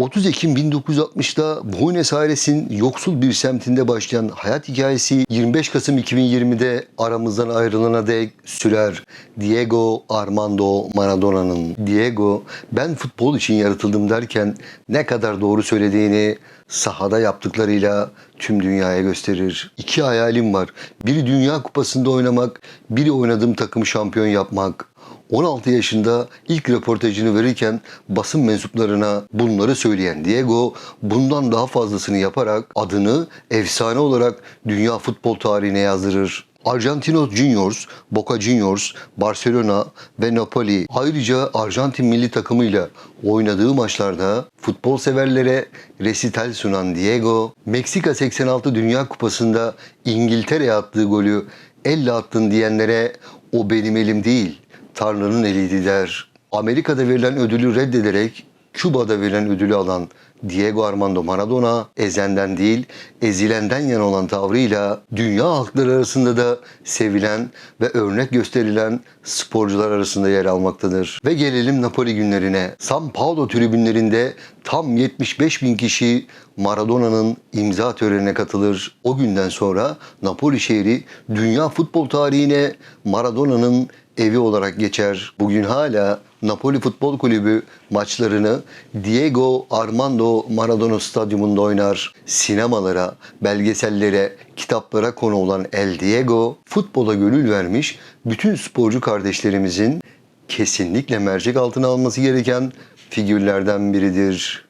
30 Ekim 1960'da Buenos Aires'in yoksul bir semtinde başlayan hayat hikayesi 25 Kasım 2020'de aramızdan ayrılana dek sürer. Diego Armando Maradona'nın Diego ben futbol için yaratıldım derken ne kadar doğru söylediğini sahada yaptıklarıyla tüm dünyaya gösterir. İki hayalim var. Biri Dünya Kupası'nda oynamak, biri oynadığım takımı şampiyon yapmak. 16 yaşında ilk röportajını verirken basın mensuplarına bunları söyleyen Diego bundan daha fazlasını yaparak adını efsane olarak dünya futbol tarihine yazdırır. Argentinos Juniors, Boca Juniors, Barcelona ve Napoli ayrıca Arjantin milli takımıyla oynadığı maçlarda futbol severlere resital sunan Diego, Meksika 86 Dünya Kupası'nda İngiltere'ye attığı golü elle attın diyenlere o benim elim değil, Tanrı'nın eliydi der. Amerika'da verilen ödülü reddederek Küba'da verilen ödülü alan Diego Armando Maradona ezenden değil ezilenden yana olan tavrıyla dünya halkları arasında da sevilen ve örnek gösterilen sporcular arasında yer almaktadır. Ve gelelim Napoli günlerine. San Paulo tribünlerinde tam 75 bin kişi Maradona'nın imza törenine katılır. O günden sonra Napoli şehri dünya futbol tarihine Maradona'nın evi olarak geçer. Bugün hala Napoli Futbol Kulübü maçlarını Diego Armando Maradona Stadyumunda oynar. Sinemalara, belgesellere, kitaplara konu olan El Diego futbola gönül vermiş bütün sporcu kardeşlerimizin kesinlikle mercek altına alması gereken figürlerden biridir.